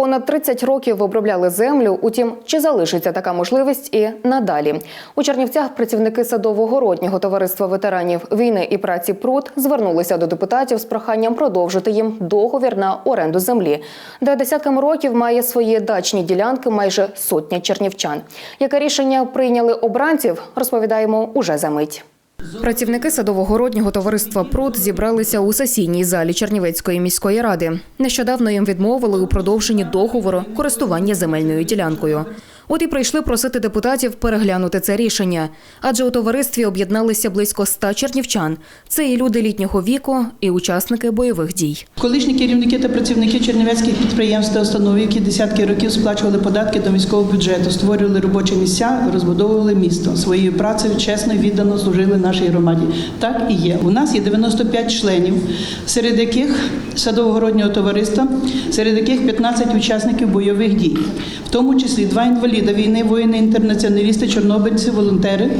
Понад 30 років обробляли землю. Утім, чи залишиться така можливість і надалі? У Чернівцях працівники садово-городнього товариства ветеранів війни і праці пруд звернулися до депутатів з проханням продовжити їм договір на оренду землі, де десятками років має свої дачні ділянки майже сотня чернівчан. Яке рішення прийняли обранців, розповідаємо уже за мить. Працівники садово-городнього товариства Пруд зібралися у сесійній залі Чернівецької міської ради. Нещодавно їм відмовили у продовженні договору користування земельною ділянкою. От і прийшли просити депутатів переглянути це рішення, адже у товаристві об'єдналися близько ста чернівчан. Це і люди літнього віку, і учасники бойових дій. Колишні керівники та працівники чернівецьких підприємств та установ, які десятки років сплачували податки до міського бюджету, створювали робочі місця, розбудовували місто. Своєю працею чесно і віддано служили нашій громаді. Так і є. У нас є 95 членів, серед яких садово-городнього товариства, серед яких 15 учасників бойових дій, в тому числі два інваліда війни, воїни-інтернаціоналісти, чорнобильці, волонтери.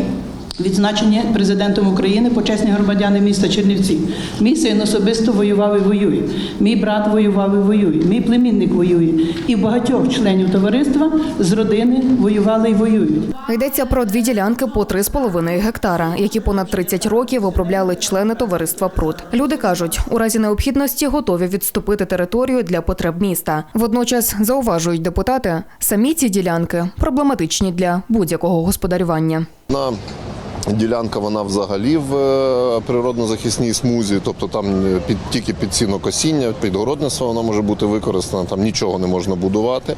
Відзначені президентом України почесні громадяни міста Чернівці. Мій син особисто воював і воює. Мій брат воював і воює. Мій племінник воює. І багатьох членів товариства з родини воювали і воюють. Йдеться про дві ділянки по 3,5 гектара, які понад 30 років обробляли члени товариства Пруд. Люди кажуть, у разі необхідності готові відступити територію для потреб міста. Водночас зауважують депутати, самі ці ділянки проблематичні для будь-якого господарювання. Ділянка вона взагалі в е, природно-захисній смузі, тобто там е, під, тільки під сінокосіння, під городництво вона може бути використана, там нічого не можна будувати.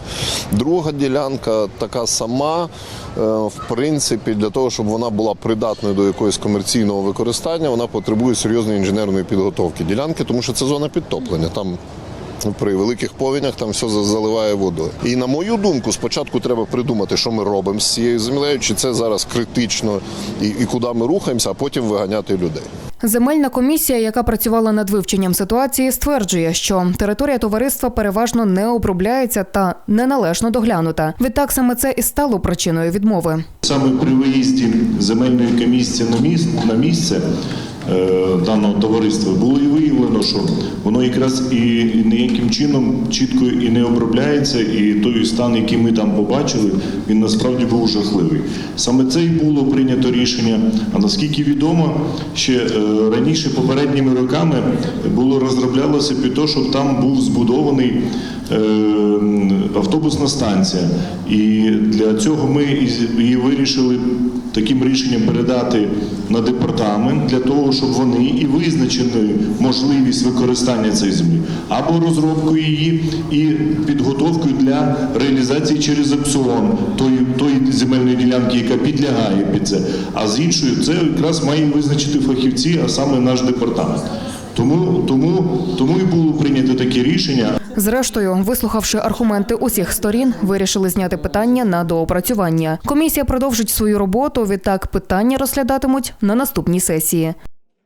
Друга ділянка така сама, е, в принципі, для того, щоб вона була придатною до якогось комерційного використання, вона потребує серйозної інженерної підготовки ділянки, тому що це зона підтоплення. Там при великих повінях там все за- заливає водою. І на мою думку, спочатку треба придумати, що ми робимо з цією землею, чи це зараз критично і, і куди ми рухаємося, а потім виганяти людей. Земельна комісія, яка працювала над вивченням ситуації, стверджує, що територія товариства переважно не обробляється та неналежно доглянута. Відтак саме це і стало причиною відмови. Саме при виїзді земельної комісії на місце, на місце даного товариства було і виявлено, що воно якраз і ніяким чином чітко і не обробляється, і той стан, який ми там побачили, він насправді був жахливий. Саме це і було прийнято рішення. А наскільки відомо, ще е, раніше попередніми роками було розроблялося під те, щоб там був збудований е, автобусна станція. І для цього ми і вирішили таким рішенням передати на департамент для того, щоб вони і визначили можливість використання цієї землі або розробкою її і підготовкою для реалізації через опціон тої, тої земельної ділянки, яка підлягає під це. А з іншою це якраз має визначити фахівці, а саме наш департамент. Тому, тому, тому і було прийнято таке рішення. Зрештою, вислухавши аргументи усіх сторін, вирішили зняти питання на доопрацювання. Комісія продовжить свою роботу. Відтак питання розглядатимуть на наступній сесії.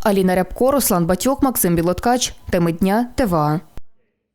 Аліна Рябко, Руслан Батьок, Максим Білоткач. Теми дня ТВА.